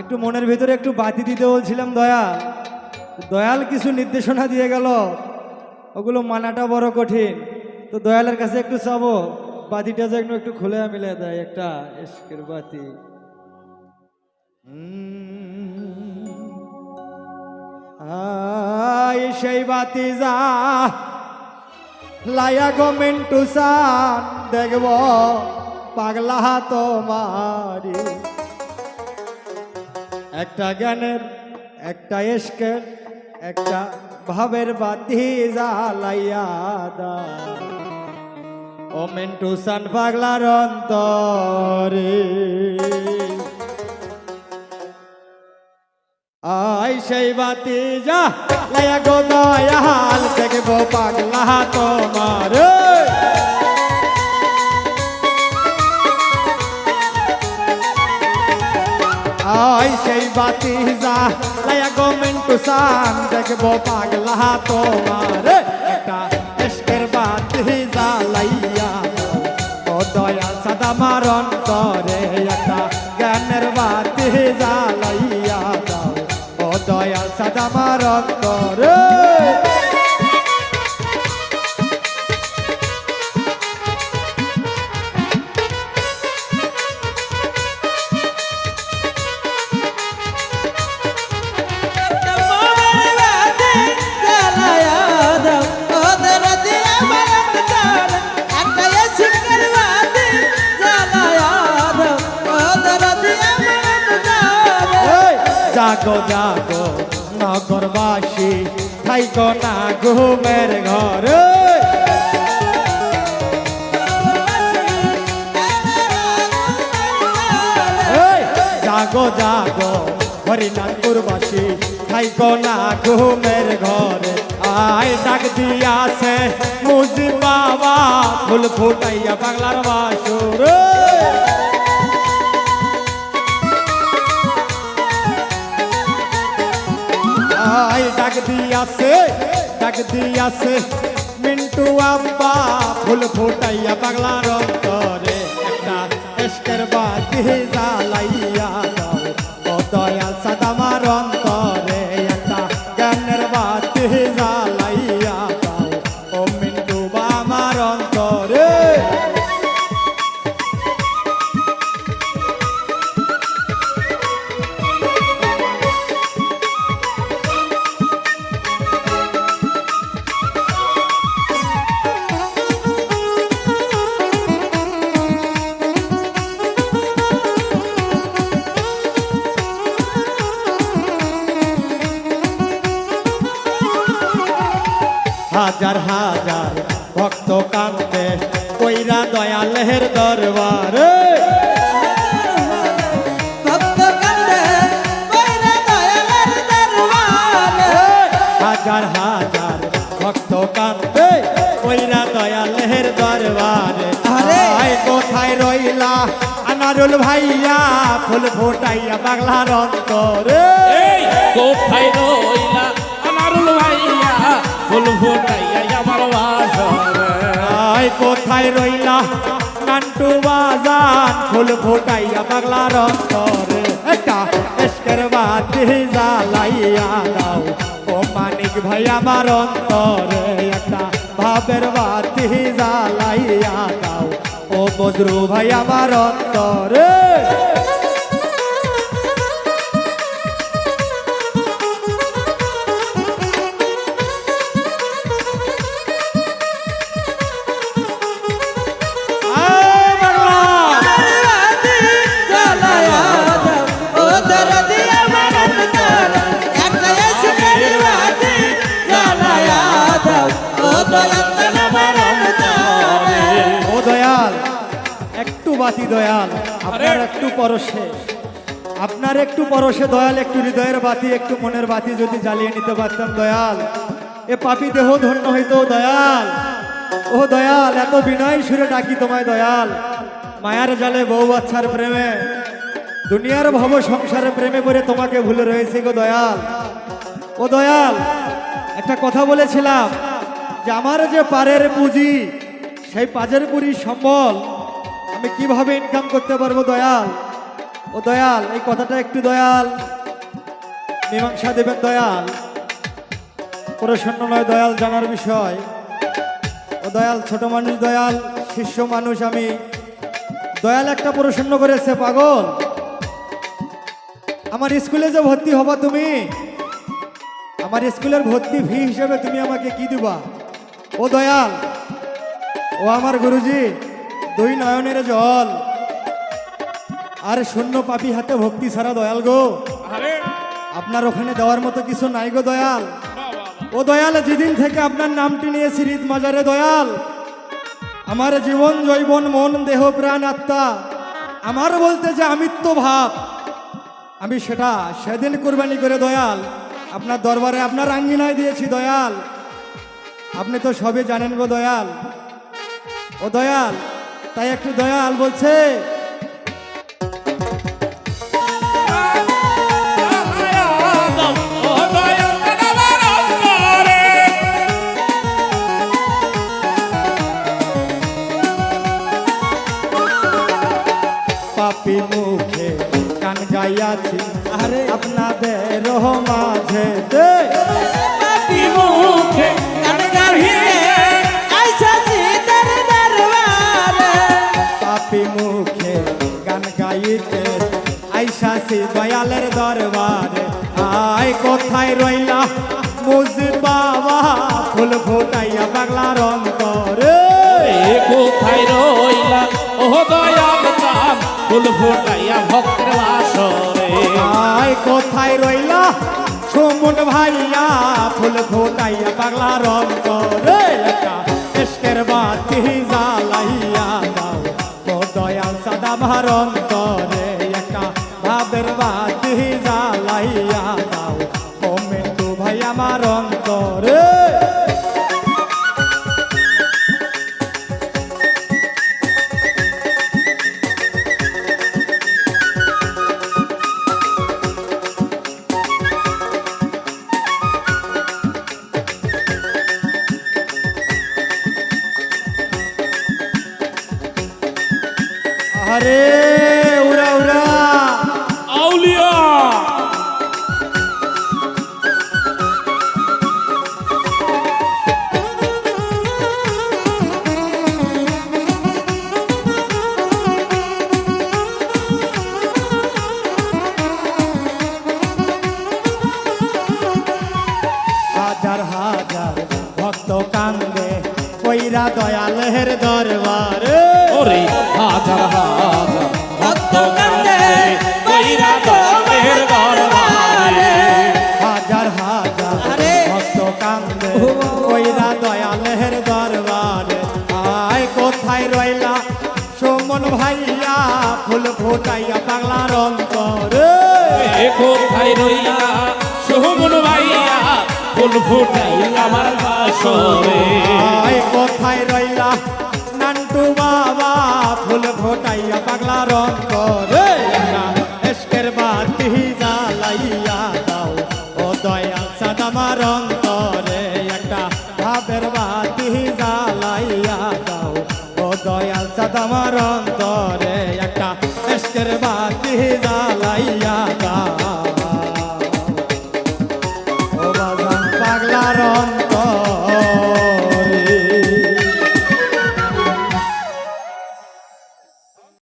একটু মনের ভিতরে একটু বাতি দিতে বলছিলাম, দয়া। দয়াল কিছু নির্দেশনা দিয়ে গেল। ওগুলো মানাটা বড় কঠিন। তো দয়ালের কাছে একটু চাবো। বাতিটা যেন একটু খুলে মিলে দেয় একটা এসকের বাতি। সেই বাতি যা। লায়া গো মিন্টু সান, দেখব পাগলা তোমারি একটা জ্ঞানের, একটা এসকের একটা ভাবের বাতি জ্বালাইয়া দা ও মিন্টু সান পাগলার অন্তরে। আই সেই বাতি যা লায়া গো দয়াল, দেখব পাগলা তোমার। গো দেখব পাগলা তোমার। জাগো জাগো নগরবাসী থাইকো না ঘুমের ঘরে জাগো জাগো হরিনাথপুরবাসী থাইকো না ঘুমের ঘরে আয় ডাক দিয়াছে মুজি বাবা ফুল ফুটাইয়া বাংলার বাসুর ডাক দিয়াছে ডাক দিয়াছে। মিন্টু আব্বা ফুল ফুটাইয়া পাগলার অন্তরে একটা এসকের বাতি জ্বালাইয়া হাজার হাজার ভক্ত কান্দে কইরা দয়ালের দরবারে। হাজার হাজার ভক্ত কান্দে কইরা দয়ালের দরবারে। আরে! কোথায় রইলা আনারুল ভাইয়া ফুল ফোটাইয়া বাংলার অন্তরে। কোথায় রইলা? ফুল ফুটাইয়া আমার আয় কোথায় রইলা? নান্টু বাজান, ফুল ফোটাইয়া বাংলার অন্তরে একটা এসকের বাতি জ্বালাইয়া দাও। ও মানিক ভাই, আমার অন্তরে একটা ভাবের বাতি জ্বালাইয়া দাও। ও বজরু ভাই, আমার অন্তরে। পরশে। আপনার একটু পরশে দয়াল, একটু হৃদয়ের বাতি, একটু মনের বাতি যদি জ্বালিয়ে নিতে পারতাম দয়াল। এ পাপি দেহ ধন্য হইতো দয়াল। ও দয়াল, এত বিনয় সুরে ডাকি তোমায় দয়াল। মায়ার জালে বউ বাচ্চার প্রেমে। দুনিয়ার ভব সংসারে প্রেমে করে তোমাকে ভুলে রয়েছে গো দয়াল। ও দয়াল, একটা কথা বলেছিলাম যে আমার যে পারের পুঁজি, সেই পাজের পুরি সম্বল আমি কীভাবে ইনকাম করতে পারব দয়াল? ও দয়াল, এই কথাটা একটু দয়াল। মীমাংসা দেবেন দয়াল। প্রসন্ন নয় দয়াল জানার বিষয়। ও দয়াল, ছোট মানুষ দয়াল, শিষ্য মানুষ আমি। দয়াল একটা প্রসন্ন করেছে, পাগল। আমার স্কুলে যে ভর্তি হবা তুমি? আমার স্কুলের ভর্তি ফি হিসেবে তুমি আমাকে কি দিবা? ও দয়াল, ও আমার গুরুজি, দুই নয়নের জল। আর শূন্য পাপি হাতে ভক্তি ছাড়া দয়াল গো। আরে। আপনার ওখানে দেওয়ার মতো কিছু নাই গো দয়াল। ও দয়াল যেদিন থেকে আপনার নামটি নিয়েছি রীত মাজারে দয়াল আমার জীবন জৈবন মন দেহ প্রাণ আত্মা আমার বলতে যে আমিত্ব ভাব আমি সেটা সেদিন কোরবানি করে দয়াল আপনার দরবারে আপনার আঙ্গিনায় দিয়েছি দয়াল। আপনি তো সবই জানেন গো দয়াল। ও দয়াল তাই একটু দয়াল বলছে কান গাইয়াছি আরে আপনাদের মাঝে দে। মুখে পাপি মুখে গান গাইতে আইসাছি দয়ালের দরবারে। আয় কোথায় রইলা মুজ বাবা? ফুল ফোটাইয়া পাগলার অন্তরে। কোথায় চাঁদ ফুল ফোটাইয়া ভক্তের বাসরে। আয়, কোথায় রইলা? সুমন ভাইয়া, ফুল ফোটাইয়া পাগলার অন্তরে একটা এসকের বাতি জ্বালাইয়া দাও। ও দয়াল সাদা ভার অন্তরে একটা ভাবের বাতি জ্বালাইয়া দাও। ও মেটু ভাই আমার হাজার ভক্ত কান্দে কইরা দয়ালের দরবারে। ওরে হাজার হাজার। ভক্ত কান্দে ফুটাই আমার বাসরে কোথায় রইলা? নান্টু বাবা, ফুল ফোটাইয়া পাগলা রং করে এসকের বাতি জ্বালাইয়া দাও। ও দয়া সাদামা রং করে একটা ভাবের বাতি জ্বালাইয়া দাও। ও দয়াল সাদামা রং করে একটা এসকের বাতি জ্বালাইয়া